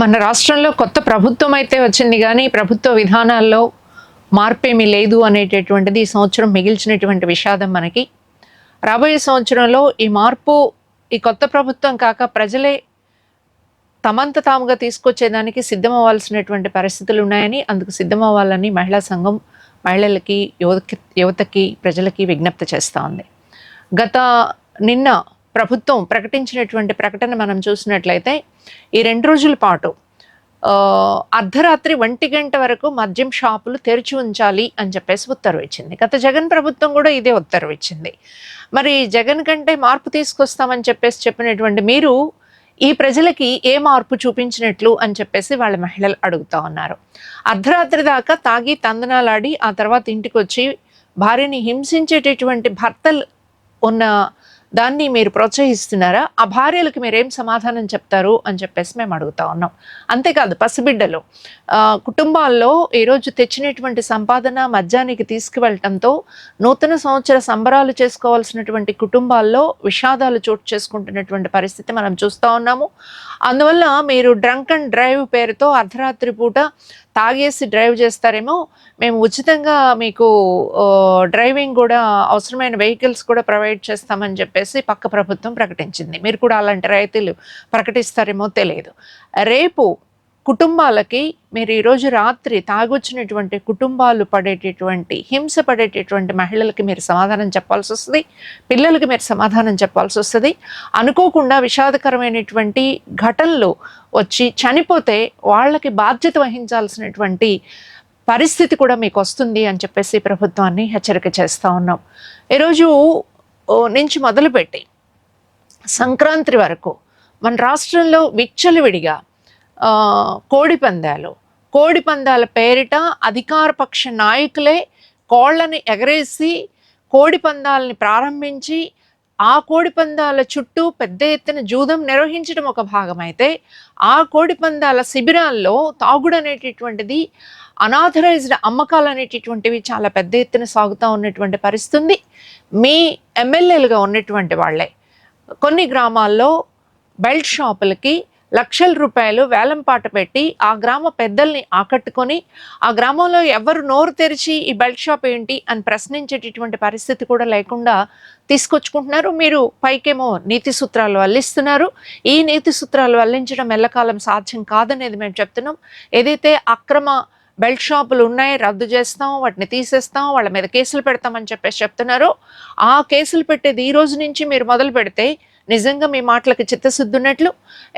మన రాష్ట్రంలో కొత్త ప్రభుత్వం అయితే వచ్చింది కానీ ప్రభుత్వ విధానాల్లో మార్పేమీ లేదు అనేటటువంటిది ఈ సంవత్సరం మిగిల్చినటువంటి విషాదం మనకి. రాబోయే సంవత్సరంలో ఈ మార్పు ఈ కొత్త ప్రభుత్వం కాక ప్రజలే తమంత తాముగా తీసుకొచ్చేదానికి సిద్ధమవ్వాల్సినటువంటి పరిస్థితులు ఉన్నాయని అందుకు సిద్ధమవ్వాలని మహిళా సంఘం మహిళలకి యువతకి యువతకి ప్రజలకి విజ్ఞప్తి చేస్తూ ఉంది. గత నిన్న ప్రభుత్వం ప్రకటించినటువంటి ప్రకటన మనం చూసినట్లయితే ఈ రెండు రోజుల పాటు అర్ధరాత్రి ఒంటి గంట వరకు మద్యం షాపులు తెరిచి ఉంచాలి అని చెప్పేసి ఉత్తర్వు ఇచ్చింది. గత జగన్ ప్రభుత్వం కూడా ఇదే ఉత్తర్వు ఇచ్చింది. మరి జగన్ కంటే మార్పు తీసుకొస్తామని చెప్పేసి చెప్పినటువంటి మీరు ఈ ప్రజలకి ఏ మార్పు చూపించినట్లు అని చెప్పేసి వాళ్ళ మహిళలు అడుగుతా ఉన్నారు. అర్ధరాత్రి దాకా తాగి తందనాలాడి ఆ తర్వాత ఇంటికి వచ్చి భార్యని హింసించేటటువంటి భర్తలు ఉన్న దాన్ని మీరు ప్రోత్సహిస్తున్నారా? ఆ భార్యలకు మీరేం సమాధానం చెప్తారు? అని చెప్పేసి మేము అడుగుతా ఉన్నాం. అంతేకాదు పసిబిడ్డలు. కుటుంబాల్లో ఈరోజు తెచ్చినటువంటి సంపాదన మద్యానికి తీసుకువెళ్ళటంతో నూతన సంవత్సర సంబరాలు చేసుకోవాల్సినటువంటి కుటుంబాల్లో విషాదాలు చోటు చేసుకుంటున్నటువంటి పరిస్థితి మనం చూస్తూ ఉన్నాము. అందువల్ల మీరు డ్రంక్ అండ్ డ్రైవ్ పేరుతో అర్ధరాత్రి పూట తాగేసి డ్రైవ్ చేస్తారేమో. మేము ఉచితంగా మీకు డ్రైవింగ్ కూడా అవసరమైన వెహికల్స్ కూడా ప్రొవైడ్ చేస్తామని చెప్పేసి పక్క ప్రభుత్వం ప్రకటించింది. మీరు కూడా అలాంటి రైతులు ప్రకటిస్తారేమో తెలియదు. రేపు కుటుంబాలకి మీరు ఈరోజు రాత్రి తాగొచ్చినటువంటి కుటుంబాలు పడేటటువంటి హింస పడేటటువంటి మహిళలకి మీరు సమాధానం చెప్పాల్సి వస్తుంది పిల్లలకి మీరు సమాధానం చెప్పాల్సి వస్తుంది. అనుకోకుండా విషాదకరమైనటువంటి ఘటనలు వచ్చి చనిపోతే వాళ్ళకి బాధ్యత వహించాల్సినటువంటి పరిస్థితి కూడా మీకు వస్తుంది అని చెప్పేసి ప్రభుత్వాన్ని హెచ్చరిక చేస్తూ ఉన్నాం. ఈరోజు నుంచి మొదలుపెట్టి సంక్రాంతి వరకు మన రాష్ట్రంలో విచ్చలవిడిగా కోడి పందాలు. కోడి పందాల పేరిట అధికారపక్ష నాయకులే కోళ్ళని ఎగరేసి కోడి పందాలని ప్రారంభించి ఆ కోడి పందాల చుట్టూ పెద్ద ఎత్తున జూదం నిర్వహించడం ఒక భాగమైతే ఆ కోడి పందాల శిబిరాల్లో తాగుడు అనేటటువంటిది అనాథరైజ్డ్ అమ్మకాలు అనేటటువంటివి చాలా పెద్ద ఎత్తున సాగుతూ ఉన్నటువంటి పరిస్థితుంది. మీ ఎమ్మెల్యేలుగా ఉన్నటువంటి వాళ్ళే. కొన్ని గ్రామాల్లో బెల్ట్ షాపులకి లక్షల రూపాయలు వేలం పాట పెట్టి ఆ గ్రామ పెద్దల్ని ఆకట్టుకొని ఆ గ్రామంలో ఎవరు నోరు తెరిచి ఈ బెల్ట్ షాప్ ఏంటి అని ప్రశ్నించేటటువంటి పరిస్థితి కూడా లేకుండా తీసుకొచ్చుకుంటున్నారు. మీరు పైకేమో నీతి సూత్రాలు వల్లిస్తున్నారు ఈ నీతి సూత్రాలు వల్లించడం ఎల్లకాలం సాధ్యం కాదనేది మేము చెప్తున్నాం. ఏదైతే అక్రమ బెల్ట్ షాపులు ఉన్నాయి రద్దు చేస్తాం వాటిని తీసేస్తాం వాళ్ళ మీద కేసులు పెడతామని చెప్పేసి చెప్తున్నారు. ఆ కేసులు పెట్టేది ఈ రోజు నుంచి మీరు మొదలు పెడితే నిజంగా మీ మాటలకు చిత్తశుద్ధి ఉన్నట్లు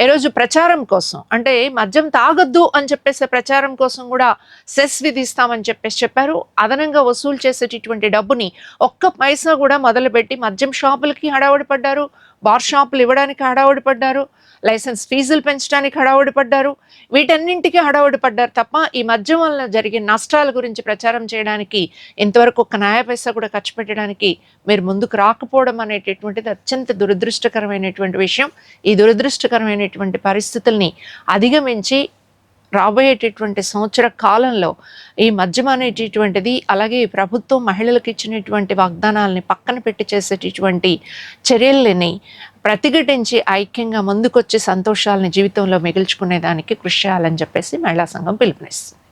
ఈరోజు ప్రచారం కోసం అంటే మద్యం తాగొద్దు అని చెప్పేసి ప్రచారం కోసం కూడా సెస్ విధిస్తామని చెప్పేసి చెప్పారు. అదనంగా వసూలు చేసేటటువంటి డబ్బుని ఒక్క పైసా కూడా మొదలుపెట్టి మద్యం షాపులకి హడావుడి పడ్డారు. బార్ షాపులు ఇవ్వడానికి హడావుడి పడ్డారు లైసెన్స్ ఫీజులు పెంచడానికి హడావుడి పడ్డారు వీటన్నింటికీ హడావుడి పడ్డారు తప్ప ఈ మద్యం వల్ల జరిగే నష్టాల గురించి ప్రచారం చేయడానికి ఇంతవరకు ఒక్క న్యాయ పైసా కూడా ఖర్చు పెట్టడానికి మీరు ముందుకు రాకపోవడం అనేటటువంటిది అత్యంత దురదృష్టకరమైనటువంటి విషయం. ఈ దురదృష్టకరమైనటువంటి పరిస్థితుల్ని అధిగమించి రాబోయేటటువంటి సంవత్సర కాలంలో ఈ మద్యం అనేటటువంటిది అలాగే ప్రభుత్వం మహిళలకు ఇచ్చినటువంటి వాగ్దానాలని పక్కన పెట్టి చేసేటటువంటి చర్యలని ప్రతిఘటించి ఐక్యంగా ముందుకొచ్చి సంతోషాలని జీవితంలో మిగిల్చుకునేదానికి కృషి చేయాలని చెప్పేసి మహిళా సంఘం పిలుపునిస్తుంది.